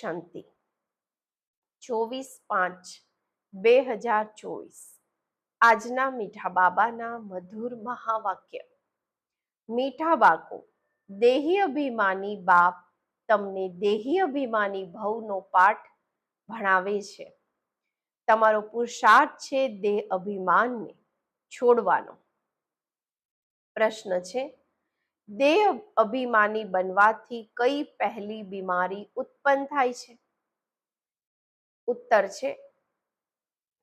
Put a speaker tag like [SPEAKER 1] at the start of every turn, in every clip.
[SPEAKER 1] શાંતિ. ચોવીસ પાંચ બે હજાર ચોવીસ. આજના મીઠા બાબાના મધુર મહાવાક્ય. મીઠા બાકો દેહી અભિમાની બાપ તમને દેહી અભિમાની ભવનો પાઠ ભણાવે છે. તમારો પુરુષાર્થ છે દેહ અભિમાનને છોડવાનો. પ્રશ્ન છે દેહ અભિમાની બનવાથી કઈ પહેલી બીમારી ઉત્પન્ન થાય છે? ઉત્તર છે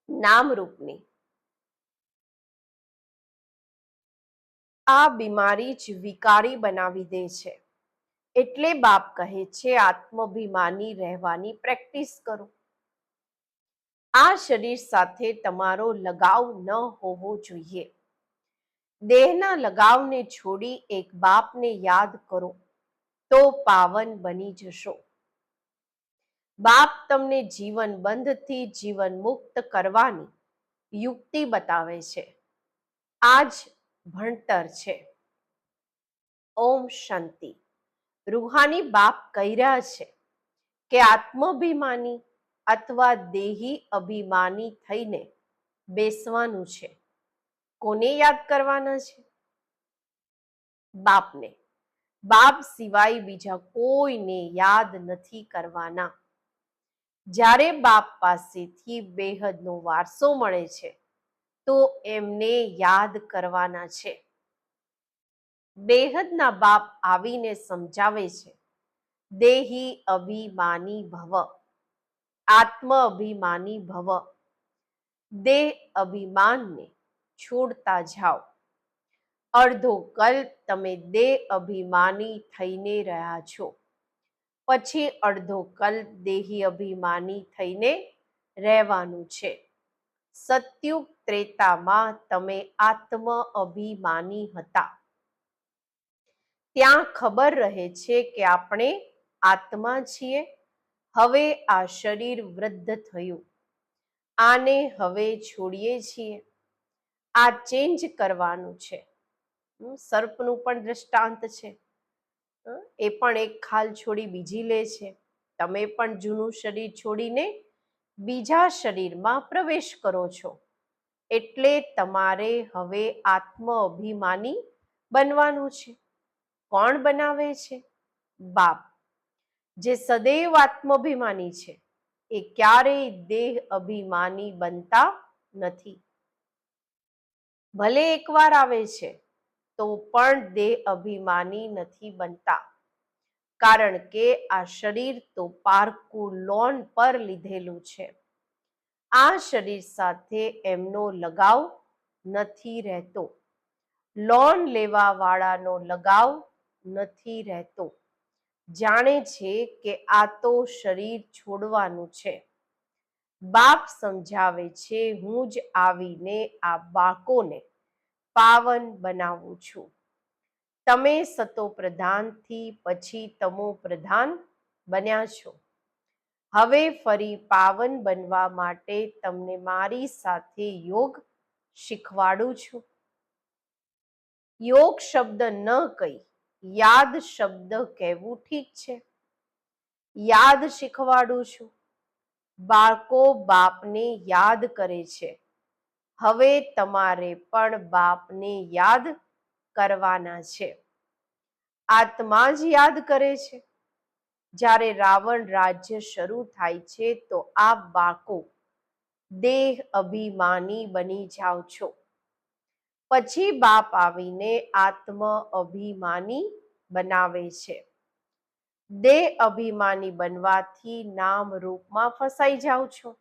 [SPEAKER 1] નામરૂપની આ બીમારી જ વિકારી બનાવી દે છે. એટલે બાપ કહે છે, આત્માભિમાની રહેવાની પ્રેક્ટિસ કરો. આ શરીર સાથે તમારો લગાવ ન હોવો જોઈએ. દેહના લગાવને છોડી એક બાપને યાદ કરો, તો પાવન બની જશો. બાપ તમને જીવન બંધથી જીવન મુક્ત કરવાની યુક્તિ બતાવે છે. આજ ભણતર છે. ઓમ શાંતિ. રૂહાની બાપ કહી રહ્યા છે કે આત્માભિમાની અથવા દેહી અભિમાની થઈને બેસવાનું છે. કોને યાદ કરવાના છે? બાપને. બાપ સિવાય બીજા કોઈને યાદ નથી કરવાના. જ્યારે બાપ પાસેથી બેહદનો વારસો મળે છે, તો એમને યાદ કરવાના છે. બેહદના બાપ આવીને સમજાવે છે, દેહી અભિમાની ભવ, આત્મ અભિમાની ભવ. દેહ અભિમાનને છોડતા જાઓ. અડધો કલ્પ તમે દેહ અભિમાની થઈને રહ્યા છો. પછી અડધો કલ્પ દેહી અભિમાની થઈને રહેવાનું છે. સત્યુગ ત્રેતામાં તમે આત્મ અભિમાની હતા. ત્યાં ખબર રહે છે કે આપણે આત્મા છીએ. હવે આ શરીર વૃદ્ધ થયું. આને હવે છોડીએ છીએ. આ ચેન્જ કરવાનું છે. સર્પનું પણ દ્રષ્ટાંત છે. એ પણ એક ખાલ છોડી બીજી લે છે. તમે પણ જૂનું શરીર છોડીને બીજા શરીરમાં પ્રવેશ કરો છો. એટલે તમારે હવે આત્મ અભિમાની બનવાનું છે. કોણ બનાવે છે? બાપ. જે સદૈવ આત્માભિમાની છે. એ ક્યારેય દેહ અભિમાની બનતા નથી. ભલે એકવાર આવે છે, તો પણ દેહ અભિમાની નથી બનતા. કારણ કે આ શરીર તો પારકું લોન પર લીધેલું છે. આ શરીર સાથે એમનો લગાવ નથી રહેતો. લોન લેવા વાળાનો લગાવ નથી રહેતો. જાણે છે કે આ તો શરીર છોડવાનું છે. બાપ સમજાવે છે, હું જ આવીને આ બાળકોને પાવન બનાવું છું. તમે સતો પ્રધાનથી પછી તમો પ્રધાન બન્યા છો. હવે ફરી પાવન બનવા માટે તમને મારી સાથે યોગ શીખવાડું છું. યોગ શબ્દ ન કહી યાદ શબ્દ કહેવું ઠીક છે. યાદ શીખવાડું છું. બાળકો બાપને યાદ કરે છે. હવે તમારે પણ બાપને યાદ કરવાના છે. આત્મા જ યાદ કરે છે. જ્યારે રાવણ રાજ્ય શરૂ થાય છે, તો આ બાળકો દેહ અભિમાની બની જાઓ છો. પછી બાપ આવીને આત્મ અભિમાની બનાવે છે. દેહ અભિમાની બનવાથી નામ રૂપમાં ફસાઈ જાઓ છો.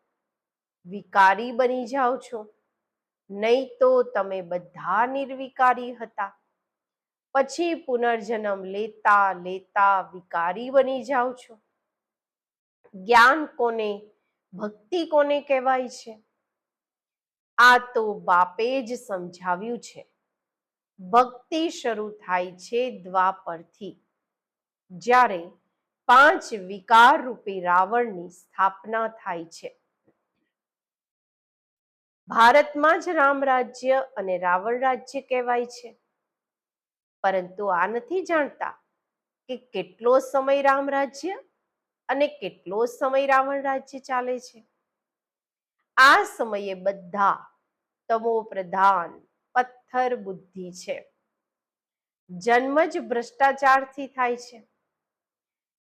[SPEAKER 1] વિકારી બની જાઓ છો. નહીં તો તમે બધા નિર્વિકારી હતા. પછી પુનર્જન્મ લેતા લેતા વિકારી બની જાઓ છો. જ્ઞાન કોને, ભક્તિ કોને કહેવાય છે? આ તો બાપે જ સમજાવ્યું છે. ભક્તિ શરૂ થાય છે દ્વાપરથી જ્યારે પાંચ વિકાર રૂપી રાવણની સ્થાપના થાય છે. ભારતમાં જ રામ રાજ્ય અને રાવણ રાજ્ય કહેવાય છે. પરંતુ આ નથી જાણતા કે કેટલો સમય રામ રાજ્ય અને કેટલો સમય રાવણ રાજ્ય ચાલે છે. આ સમયે બધા તમો પ્રધાન પથ્થર બુદ્ધિ છે. જન્મ જ ભ્રષ્ટાચારથી થાય છે.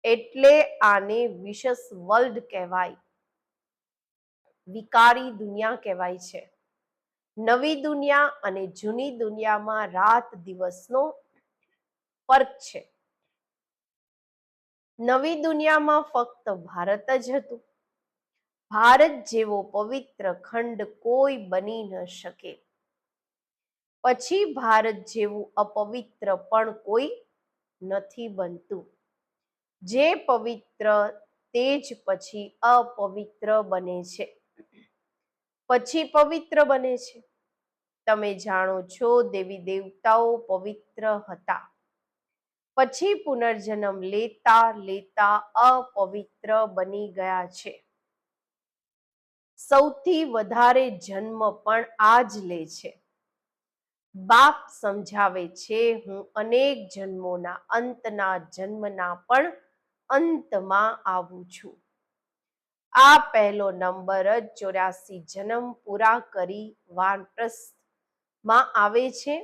[SPEAKER 1] એટલે આને વિશસ વર્લ્ડ કહેવાય. વિકારી દુનિયા કહેવાય છે. નવી દુનિયા અને જૂની દુનિયામાં રાત દિવસનો ફર્ક છે. નવી દુનિયામાં ફક્ત ભારત જ હતું. ભારત જેવો પવિત્ર ખંડ કોઈ બની ન શકે. પછી ભારત જેવું અપવિત્ર પણ કોઈ નથી બનતું. જે પવિત્ર તે જ પછી અપવિત્ર બને છે. પછી પવિત્ર બને છે. તમે જાણો છો દેવી દેવતાઓ પવિત્ર હતા. પછી પુનર્જન્મ લેતા લેતા અપવિત્ર બની ગયા છે. સૌથી વધારે જન્મ પણ આ જ લે છે. બાપ સમજાવે છે, હું અનેક જન્મોના અંતના જન્મના પણ અંતમાં આવું છું. આ પહેલો નંબર જ ચોર્યાસી જન્મ પૂરા કરી વાનપ્રસ્થમાં આવે છે.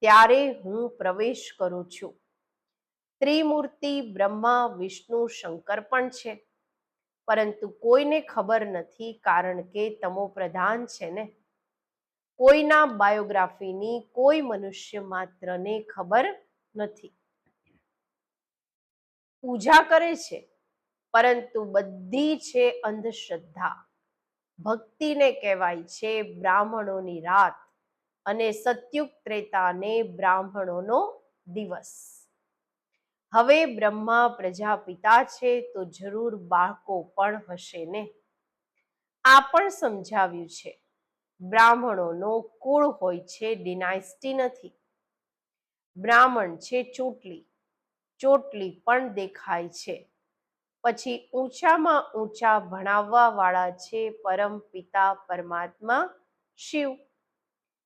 [SPEAKER 1] ત્યારે હું પ્રવેશ કરું છું. ત્રિમૂર્તિ, બ્રહ્મા, વિષ્ણુ, શંકર પણ છે. પરંતુ કોઈને ખબર નથી કારણ કે તમો પ્રધાન છે ને. કોઈના બાયોગ્રાફીની કોઈ મનુષ્ય માત્રને ખબર નથી. પૂજા કરે છે, પરંતુ બધી છે અંધશ્રદ્ધા. ભક્તિને કહેવાય છે બ્રાહ્મણોની રાત અને સત્યુગ ત્રેતાને બ્રાહ્મણોનો દિવસ. હવે બ્રહ્મા પ્રજાપિતા છે તો જરૂર બાળકો પણ હશે ને? આ પણ સમજાવ્યું છે. બ્રાહ્મણોનો કુળ હોય છે ડિનાઇસ્ટી નથી. બ્રાહ્મણ છે ચોટલી. ચોટલી પણ દેખાય છે. પછી ઊંચામાં ઊંચા ભણાવવા વાળા છે પરમ પિતા પરમાત્મા શિવ.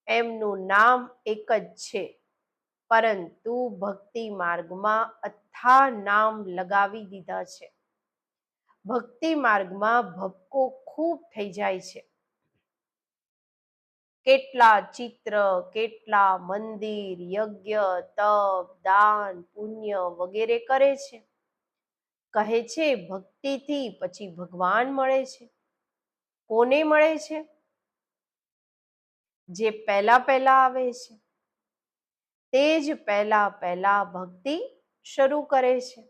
[SPEAKER 1] એમનું નામ એક જ છે. પરંતુ ભક્તિ માર્ગમાં અથા નામ લગાવી દીધા છે. ભક્તિ માર્ગમાં ભપકો ખૂબ થઈ જાય છે. કેટલા ચિત્ર, કેટલા મંદિર, યજ્ઞ, તપ, દાન, પુણ્ય વગેરે કરે છે? કહે છે, ભક્તિથી પછી ભગવાન મળે છે. કોને મળે છે? જે પહેલા પહેલા આવે છે. તે જ પહેલા પહેલા ભક્તિ શરૂ કરે છે.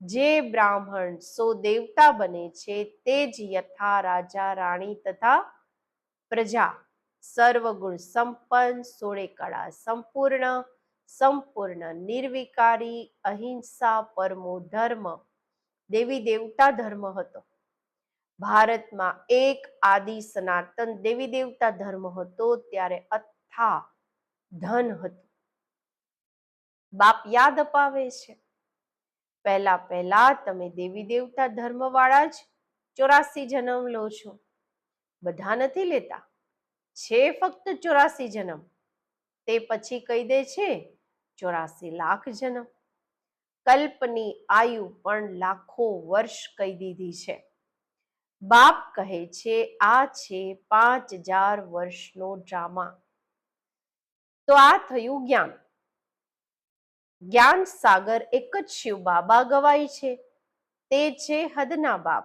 [SPEAKER 1] જે બ્રાહ્મણ સો દેવતા બને છે, તે જ યથા રાજા, રાણી તથા પ્રજા સર્વગુણ સંપન્ન, સોળે કળા સંપૂર્ણ સંપૂર્ણ, નિર્વિકારી, અહિંસા, પરમો ધર્મ. દેવી દેવતા ધર્મ હતો. ભારતમાં એક આદિ સનાતન દેવી દેવતા ધર્મ હતો ત્યારે અથા ધન હતું. બાપ યાદ અપાવે છે. પહેલા પહેલા તમે દેવી દેવતા ધર્મ વાળા જ ચોરાસી જન્મ લો છો. બધા નથી લેતા. છે ફક્ત ચોરાસી જન્મ. તે પછી કહી દે છે, ચોરાસી લાખ જન્મ. કલ્પની આયુ પણ લાખો વર્ષ કહી દીધી છે. બાપ કહે છે, આ છે પાંચ હજાર વર્ષનો ડ્રામા. તો આ થયું જ્ઞાન. જ્ઞાન સાગર એક જ શિવ બાબા ગવાય છે. તે છે હદના બાપ.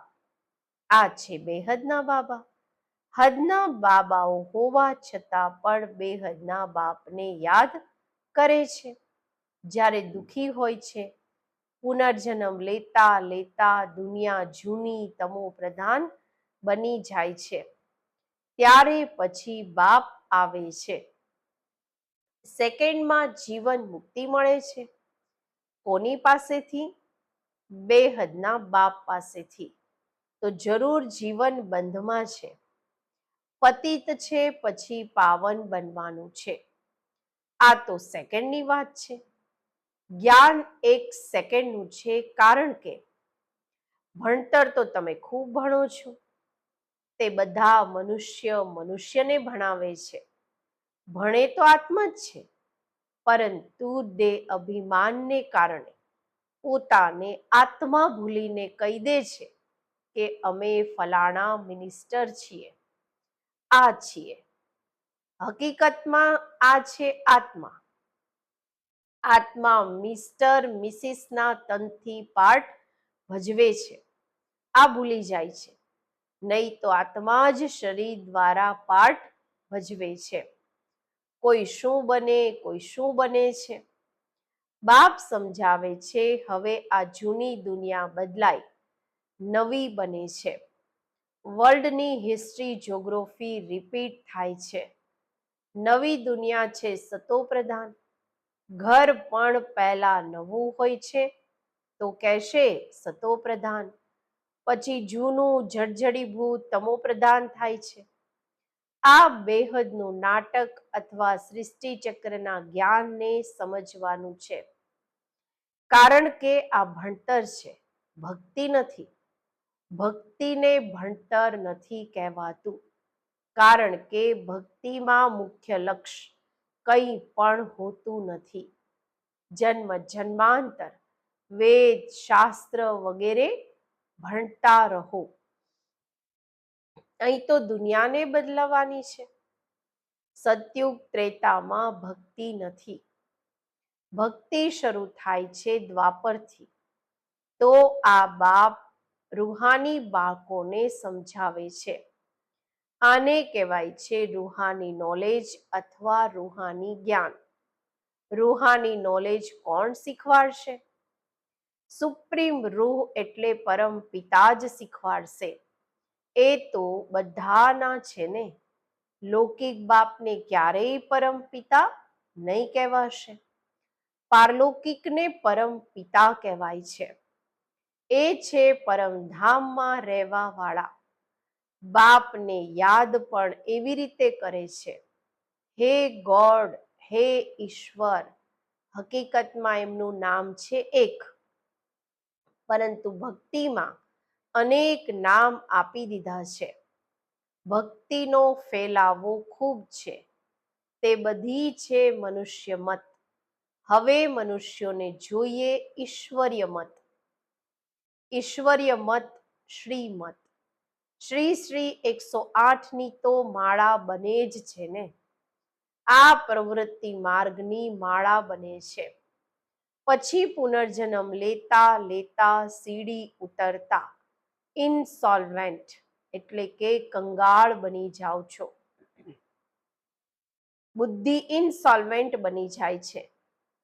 [SPEAKER 1] આ છે બેહદના બાબા. હદના બાબાઓ હોવા છતાં પણ બેહદના બાપને યાદ કરે છે. જ્યારે દુખી હોય છે, પુનર્જન્મ લેતા લેતા દુનિયા જૂની તમો પ્રધાન બની જાય છે. ત્યારે પછી બાપ આવે છે. સેકન્ડમાં જીવન મુક્તિ મળે છે. કોની પાસેથી? બેહદના બાપ પાસેથી. તો જરૂર જીવન બંધમાં છે. પતિત છે, પછી પાવન બનવાનું છે. આ તો સેકન્ડની વાત છે. જ્ઞાન એક સેકન્ડનું છે કારણ કે ભણતર તો તમે ખૂબ ભણો છો. તે બધા મનુષ્ય મનુષ્યને ભણાવે છે. ભણે તો આત્મા જ છે. પરંતુ દેહ અભિમાનને કારણે પોતાને આત્મા ભૂલીને કહી દે છે કે અમે ફલાણા મિનિસ્ટર છીએ. આ છીએ. હકીકતમાં આ છે આત્મા. આત્મા મિસ્ટર, મિસિસના તનથી પાર્ટ ભજવે છે. આ ભૂલી જાય છે. નહીં તો આત્મા જ શરીર દ્વારા પાર્ટ ભજવે છે. કોઈ શું બને, કોઈ શું બને છે. બાપ સમજાવે છે, હવે આ જૂની દુનિયા બદલાઈ નવી બને છે. વર્લ્ડની હિસ્ટ્રી જ્યોગ્રોફી રિપીટ થાય છે. નવી દુનિયા છે સતોપ્રધાન ઘર પણ પહેલા નવું હોય છે. તો કહેશે સતોપ્રધાન પછી જૂનું જળજડીભૂત તમોપ્રધાન થાય છે. આ બેહદનું નાટક અથવા સૃષ્ટિચક્રના જ્ઞાનને સમજવાનું છે. કારણ કે આ ભણતર છે. ભક્તિ નથી. ભક્તિને ભણતર નથી કહેવાતું, કારણ કે ભક્તિમાં મુખ્ય લક્ષ્ય કંઈ પણ હોતું નથી. જન્મ જન્માંતર, વેદ, શાસ્ત્ર વગેરે ભણતા રહો. અહીં તો દુનિયાને બદલવાની છે. સતયુગ ત્રેતામાં ભક્તિ નથી. ભક્તિ શરૂ થાય છે દ્વાપરથી. તો આ બાપ રૂહાની બાળકોને સમજાવે છે. આને કહેવાય છે રૂહાની નોલેજ અથવા રૂહાની જ્ઞાન. રૂહાની નોલેજ કોણ શીખવાડશે? સુપ્રીમ રૂહ એટલે પરમ પિતા જ શીખવાડશે. એ તો બધાના છે ને? લૌકિક બાપને ક્યારેય પરમ પિતા નહીં કહેવાશે. પારલૌકિકને પરમ પિતા કહેવાય છે. એ છે પરમધામમાં રહેવા વાળા બાપને યાદ પણ એવી રીતે કરે છે. હે ગોડ, હે ઈશ્વર, હકીકતમાં એમનું નામ છે એક. પરંતુ ભક્તિમાં અનેક નામ આપી દીધા છે. ભક્તિનો ફેલાવો ખૂબ છે. તે બધી છે મનુષ્ય મત. હવે મનુષ્યોને જોઈએ ઈશ્વર્ય મત. ઈશ્વર્ય મત, શ્રીમત. શ્રી શ્રી એકસો આઠની તો માળા બને જ છે ને? આ પ્રવૃત્તિ માર્ગની માળા બને છે. પછી પુનર્જન્મ લેતા લેતા સીડી ઉતરતા. ઇનસોલ્વેન્ટ એટલે કે કંગાળ બની જાઓ છો. બુદ્ધિ ઇનસોલ્વેન્ટ બની જાય છે.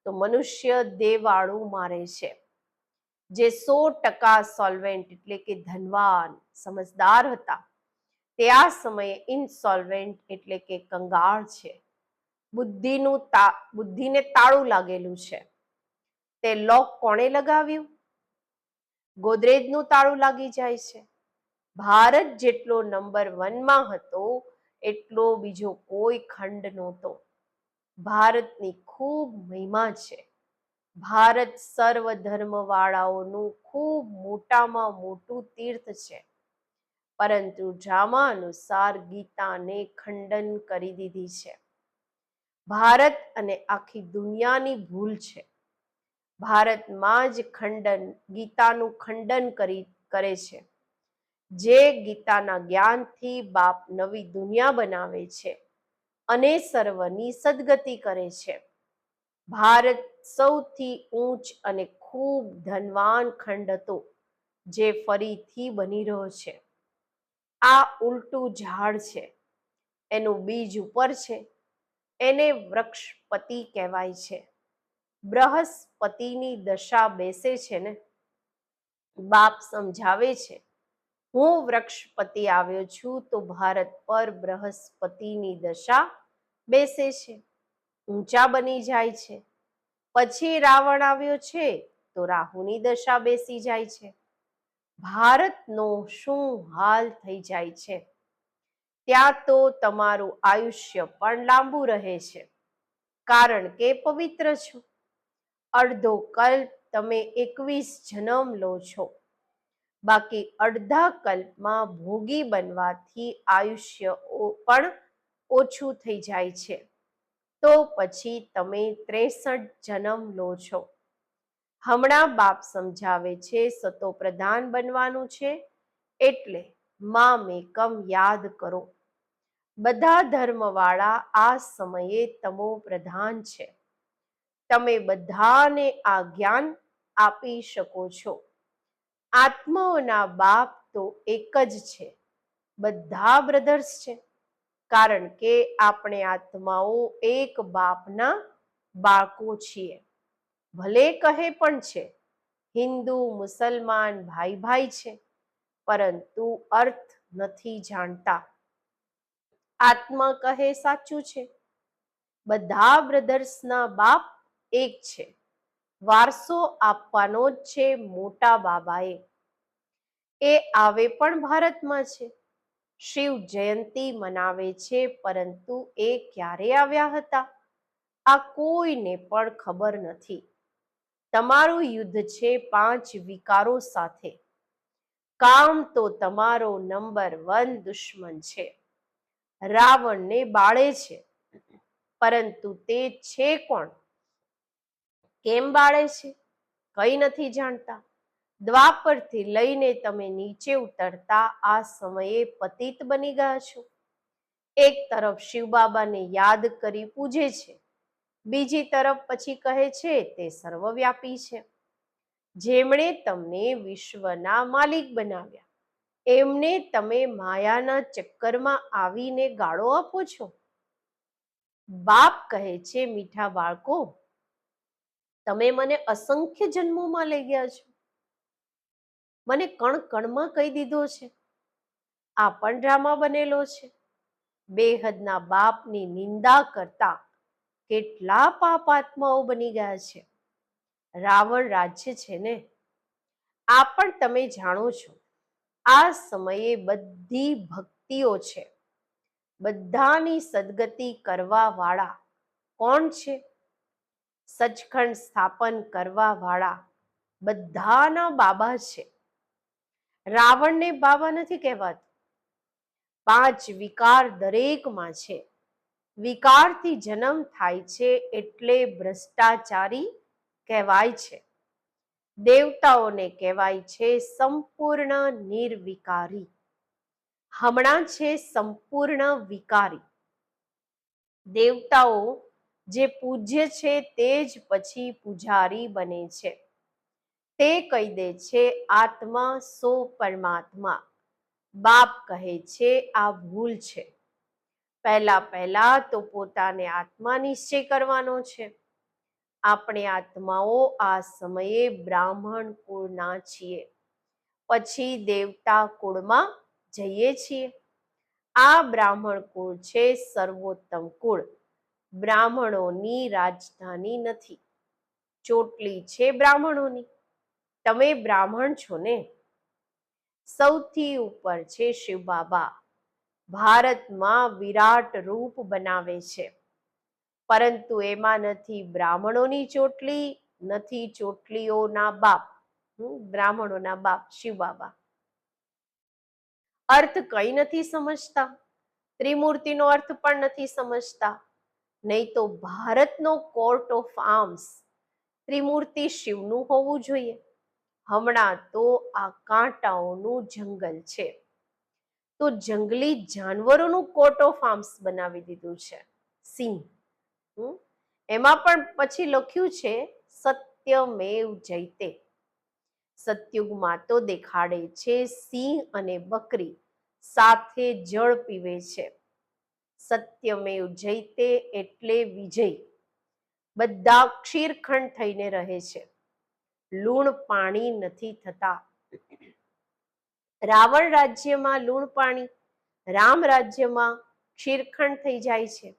[SPEAKER 1] તો મનુષ્ય દેવાળું મારે છે. જે સો ટકા સોલ્વેન્ટ એટલે કે ધનવાન સમજદાર હતા, તે આ સમયે ઇનસોલ્વેન્ટ એટલે કે કંગાળ છે. બુદ્ધિનું તા, બુદ્ધિને તાળું લાગેલું છે. તે લોક કોણે લગાવ્યું? ગોદરેજનું તાળું લાગી જાય છે. ભારત જેટલો નંબર વનમાં હતો, એટલો બીજો કોઈ ખંડ નહોતો. ભારતની ખૂબ મહિમા છે. ભારત સર્વ ધર્મવાળાઓનું ખૂબ મોટામાં મોટું તીર્થ છે. પરંતુ ડ્રામા અનુસાર ગીતાને ખંડન કરી દીધી છે. ભારત અને આખી દુનિયાની ભૂલ છે. ભારતમાં જ ખંડન, ગીતાનું ખંડન કરી, કરે છે. જે ગીતાના જ્ઞાનથી બાપ નવી દુનિયા બનાવે છે અને સર્વની સદગતિ કરે છે. ભારત સૌથી ઊંચ અને ખૂબ ધનવાન ખંડ હતો, જે ફરીથી બની રહ્યો છે. આ ઉલટું ઝાડ છે, એનું બીજ ઉપર છે, એને વૃક્ષપતિ કહેવાય છે. બૃહસ્પતિની દશા બેસે છે ને? બાપ સમજાવે છે, હું વૃક્ષપતિ આવ્યો છું તો ભારત પર બૃહસ્પતિની દશા બેસે છે. ઊંચા બની જાય છે. પછી રાવણ આવ્યો છે તો રાહુની દશા બેસી જાય છે. ભારતનો શું હાલ થઈ જાય છે? ત્યાં તો તમારું આયુષ્ય પણ લાંબુ રહે છે. કારણ કે પવિત્ર છો. અડધો કલ્પ તમે એકવીસ જન્મ લો છો. બાકી અડધા કલ્પમાં ભોગી બનવાથી આયુષ્ય પણ ઓછું થઈ જાય છે. તો પછી તમે ત્રેસઠ જન્મ લો છો. હમણાં બાપ સમજાવે છે, સતો પ્રધાન બનવાનું છે, એટલે માં મેકમ યાદ કરો. બધા ધર્મવાળા આ સમયે તમો પ્રધાન છે. તમે બધાને આ જ્ઞાન આપી શકો છો. આત્માઓના બાપ તો એક જ છે. બધા બ્રધર્સ છે. કારણ કે આપણે આત્માઓ એક બાપના બાળકો છીએ. ભલે કહે પણ છે, હિન્દુ, મુસલમાન ભાઈ ભાઈ છે, પરંતુ અર્થ નથી જાણતા. આત્મા કહે સાચું છે, બધા બ્રધર્સના બાપ એક છે, વારસો આપવાનો જ છે મોટા બાબાએ. એ આવે પણ ભારતમાં છે. શિવ જયંતિ મનાવે છે, પરંતુ એ ક્યારે આવ્યા હતા? આ કોઈને પણ ખબર નથી. તમારું યુદ્ધ છે પાંચ વિકારો સાથે. કામ તો તમારો નંબર વન દુશ્મન છે. રાવણને બાળે છે. પરંતુ તે છે કોણ? કેમ બાળે છે? કઈ નથી જાણતા. દ્વાપરથી લઈને તમે નીચે ઉતરતા આ સમયે પતિત બની ગયા છો. એક તરફ શિવ બાબાને યાદ કરી પૂજે છે. બીજી તરફ પછી કહે છે, તે સર્વવ્યાપી છે. જેમણે તમને વિશ્વના માલિક બનાવ્યા, એમને તમે માયાના ચક્કરમાં આવીને ગાળો આપો છો. બાપ કહે છે, મીઠા બાળકો, તમે મને અસંખ્ય જન્મોમાં લઈ ગયા છો. મને કણ કણમાં કહી દીધો છે. આ પણ ડ્રામા બનેલો છે. બેહદના બાપની નિંદા કરતા કેટલા પાપ આત્માઓ બની ગયા છે. રાવણ રાજ્ય છે ને? આ પણ તમે જાણો છો. આ સમયે બધી ભક્તિઓ છે. બધાની સદગતિ કરવા વાળા કોણ છે? સચખંડ સ્થાપન કરવા વાળા બધાના બાબા છે. રાવણને બાબા નથી કહેવાતું. પાંચ વિકાર દરેકમાં છે. વિકારથી જન્મ થાય છે એટલે ભ્રષ્ટાચારી કહેવાય છે. દેવતાઓને કહેવાય છે સંપૂર્ણ નિર્વિકારી. હમણાં છે સંપૂર્ણ વિકારી. દેવતાઓ જે પૂજ્ય છે તે જ પછી પૂજારી બને છે. તે કહી દે છે, આત્મા સો પરમાત્મા. બાપ કહે છે, આ ભૂલ છે. પહેલા પહેલા તો પોતાને આત્મા નિશ્ચય કરવાનો છે. આપણે આત્માઓ આ સમયે બ્રાહ્મણ કુળના છીએ. પછી દેવતા કુળમાં જઈએ છીએ. આ બ્રાહ્મણ કુળ છે સર્વોત્તમ કુળ. બ્રાહ્મણોની રાજધાની નથી. ચોટલી છે બ્રાહ્મણોની. તમે બ્રાહ્મણ છો ને? સૌથી ઉપર છે શિવ બાબા. ભારતમાં વિરાટ રૂપ બનાવે છે. પરંતુ એમાં નથી બ્રાહ્મણોની ચોટલી, નથી ચોટલીઓના બાપ. બ્રાહ્મણોના બાપ શિવ બાબા. અર્થ કઈ નથી સમજતા. ત્રિમૂર્તિનો અર્થ પણ નથી સમજતા. નહીં તો ભારતનો કોર્ટ ઓફ આર્મ્સ ત્રિમૂર્તિ શિવનું હોવું જોઈએ. હમણાં તો આ કાંટાઓનું જંગલ છે. તો જંગલી જાનવરોનું કોર્ટ ઓફ આર્મ્સ બનાવી દીધું છે. સિંહ. એમાં પણ પછી લખ્યું છે, સત્યમેવ જયતે. સત્યુગમાં તો દેખાડે છે સિંહ અને બકરી સાથે જળ પીવે છે. સત્યમેવ જયતે એટલે વિજય. બધા ક્ષીરખંડ થઈને રહે છે. લૂણ પાણી નથી થતા. રાવણ રાજ્યમાં લૂણ પાણી, રામ રાજ્યમાં ક્ષીરખંડ થઈ જાય છે.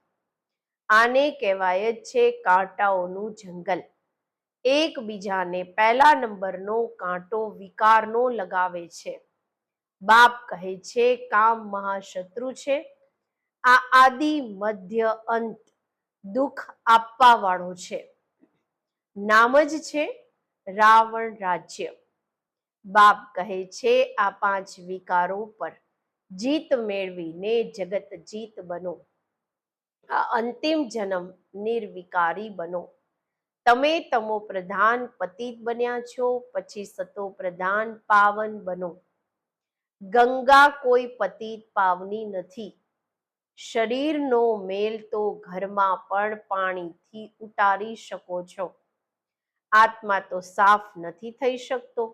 [SPEAKER 1] આને કહેવાય જ છે કાંટાઓનું જંગલ. એકબીજાને પહેલા નંબરનો કાંટો વિકારનો લગાવે છે. બાપ કહે છે, કામ મહાશત્રુ છે. આ આદિ, મધ્ય, અંત દુઃખ આપવા વાળો છે. નામ જ છે રાવણ રાજ્ય. બાપ કહે છે, આ પાંચ વિકારો પર જીત મેળવીને જગત જીત બનો. આ અંતિમ જન્મ નિર્વિકારી બનો. તમે તમો પ્રધાન પતિત બન્યા છો, પછી સતો પ્રધાન પાવન બનો. ગંગા કોઈ પતિત પાવની નથી. શરીરનો મેલ તો ઘરમાં પણ પાણીથી ઉતારી શકો છો. આત્મા તો સાફ નથી થઈ શકતો.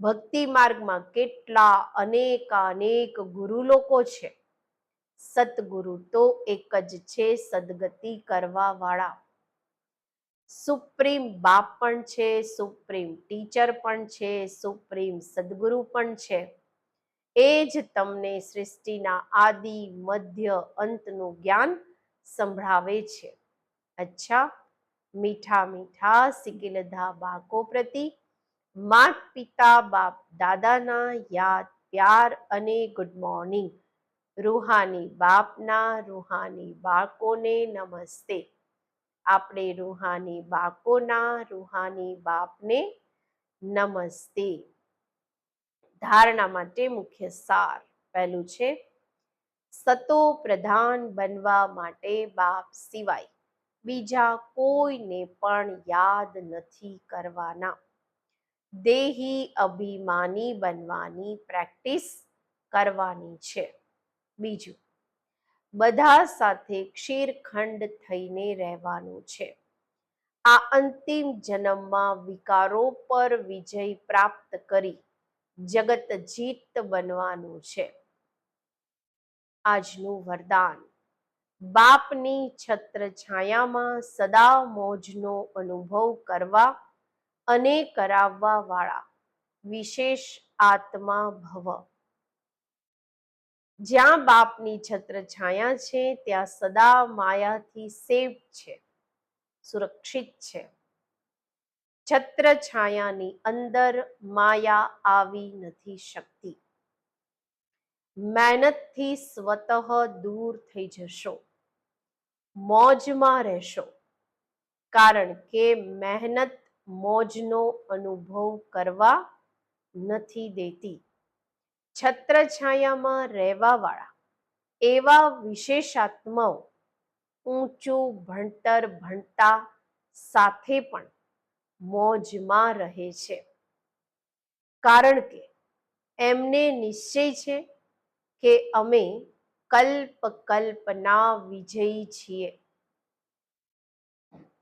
[SPEAKER 1] ભક્તિ માર્ગમાં કેટલા અનેકાનેક ગુરુ લોકો છે. સતગુરુ તો એક જ છે સદગતિ કરવા વાળા સુપ્રીમ બાપ પણ છે, સુપ્રીમ ટીચર પણ છે, સુપ્રીમ સદગુરુ પણ છે. એ જ તમને સૃષ્ટિના આદિ, મધ્ય અંતનું જ્ઞાન સંભળાવે છે. અચ્છા મીઠા મીઠા સિગિલધા બાકો પ્રતિ, માત પિતા બાપ દાદાના યાદ, પ્યાર અને ગુડ મોર્નિંગ રૂહાની બાપના રૂહાની બાળકોને નમસ્તે. આપણે રૂહાની બાળકોના રૂહાની બાપને નમસ્તે. ધારણા માટે મુખ્ય સાર પહેલું છે સતો પ્રધાન બનવા માટે બાપ સિવાય. બીજા કોઈને પણ યાદ નથી કરવાના. દેહી અભિમાની બનવાની પ્રેક્ટિસ કરવાની છે. બીજું, બધા સાથે ક્ષીરખંડ થઈને રહેવાનું છે. આ અંતિમ જન્મમાં વિકારો પર વિજય પ્રાપ્ત કરી જગત જીત બનવાનું છે. આજનું વરદાન. બાપની છત્ર છાયામાં સદા મોજનો અનુભવ કરવા અને કરાવવા વાળા. વિશેષ આત્મા ભવ. જ્યાં બાપની છત્ર છાયા છે, ત્યાં સદા માયાથી સેફ છે, સુરક્ષિત છે. છત્ર છાયાની અંદર માયા આવી નથી શકતી. મહેનતથી સ્વતઃ દૂર થઈ જશો. મોજમાં રહેશો. કારણ કે મહેનત મોજનો અનુભવ કરવા નથી દેતી. છત્રછાયામાં રહેવાવાળા, એવા વિશેષાત્માઓ ઊંચું ભણતર ભણતા સાથે પણ મોજમાં રહે છે. કારણ કે એમને નિશ્ચય છે કે અમે કલ્પ કલ્પના વિજયી છીએ.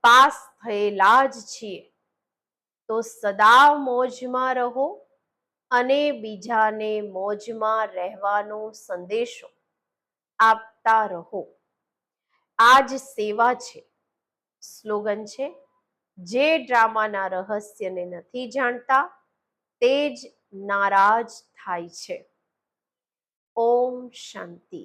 [SPEAKER 1] પાસ થયેલા જ છીએ. તો સદા મોજમાં રહો અને બીજાને મોજમાં રહેવાનો સંદેશો આપતા રહો. આ જ સેવા છે. સ્લોગન છે. જે ડ્રામાના રહસ્યને નથી જાણતા, તે જ નારાજ થાય છે. ઓમ શાંતિ